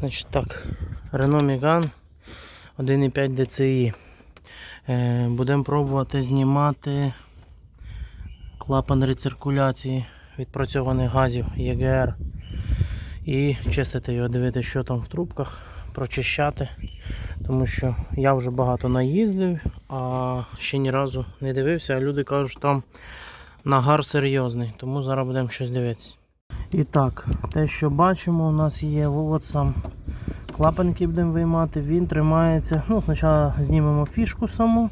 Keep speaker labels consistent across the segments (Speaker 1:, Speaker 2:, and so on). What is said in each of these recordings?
Speaker 1: Значить так, Renault Megane 1,5 DCI. Е, Будемо пробувати знімати клапан рециркуляції відпрацьованих газів ЄГР. І чистити його, дивитися, що там в трубках, прочищати. Тому що я вже багато наїздив, а ще ні разу не дивився, а люди кажуть, що там нагар серйозний, тому зараз будемо щось дивитися. І так, те, що бачимо, у нас є от сам клапан, який будемо виймати, він тримається. Ну, спочатку знімемо фішку саму,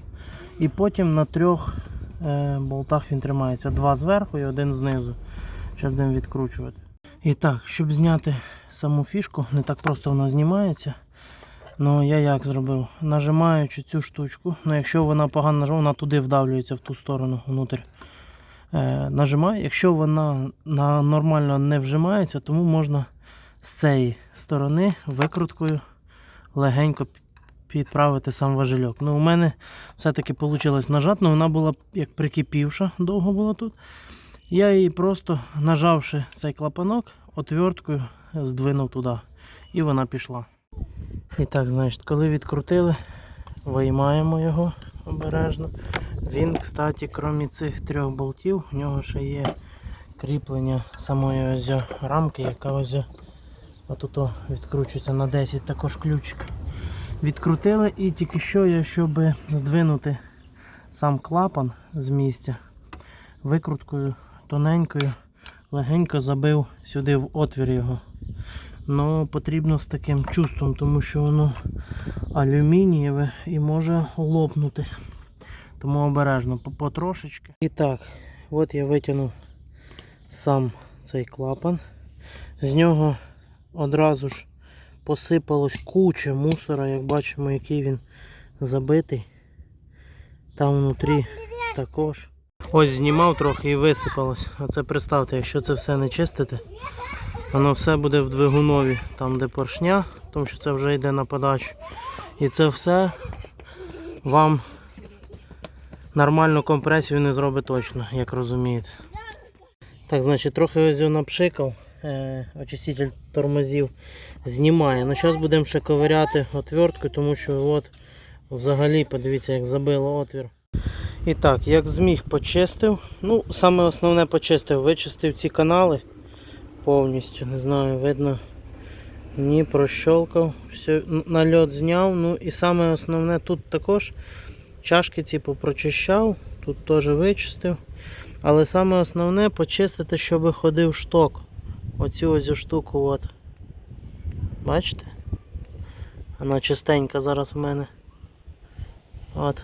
Speaker 1: і потім на трьох е, болтах він тримається. Два зверху і один знизу. Зараз будемо відкручувати. І так, щоб зняти саму фішку, не так просто вона знімається. Ну, я як зробив? Нажимаючи цю штучку, ну якщо вона погано вона туди вдавлюється в ту сторону внутрь. Е, нажимаю. Якщо вона на, нормально не вжимається, тому можна з цієї сторони викруткою легенько підправити сам важельок. Ну, у мене все-таки вийшло нажати, але вона була як прикипівша, довго була тут. Я її просто нажавши цей клапанок, отверткою здвинув туди. І вона пішла. І так, значить, коли відкрутили, виймаємо його обережно. Він, кстати, крім цих трьох болтів, у нього ще є кріплення самої ось рамки, яка ось отут відкручується на 10 також ключик. Відкрутили і тільки що я, щоб здвинути сам клапан з місця, викруткою тоненькою, легенько забив сюди в отвір його. Ну, потрібно з таким чувством, тому що воно алюмінієве і може лопнути. Тому обережно потрошечки. І так, от я витягнув сам цей клапан. З нього одразу ж посипалось куча мусора, як бачимо, який він забитий. Там внутрі також. Ось знімав трохи і висипалось. Оце представте, якщо це все не чистити, воно все буде в двигунові, там де поршня, тому що це вже йде на подачу. І це все вам нормальну компресію не зробить точно, як розумієте. Так, значить, трохи ось його напшикав, е, очиститель тормозів знімає. Ну, зараз будемо ще ковиряти отверткою, тому що от взагалі, подивіться, як забило отвір. І так, як зміг почистив. Ну, саме основне почистив, вичистив ці канали повністю. Не знаю, видно. Ні, прощолкав, все, нальот зняв. Ну і саме основне тут також чашки ці попрочищав, тут теж вичистив. Але саме основне почистити, щоб ходив шток. Оцю ось штуку. от. Бачите? Вона чистенька зараз в мене. От.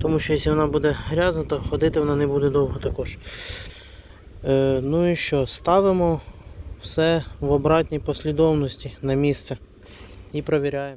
Speaker 1: Тому що якщо вона буде грязна, то ходити вона не буде довго також. Е, ну і що, ставимо все в обратній послідовності на місце і провіряємо.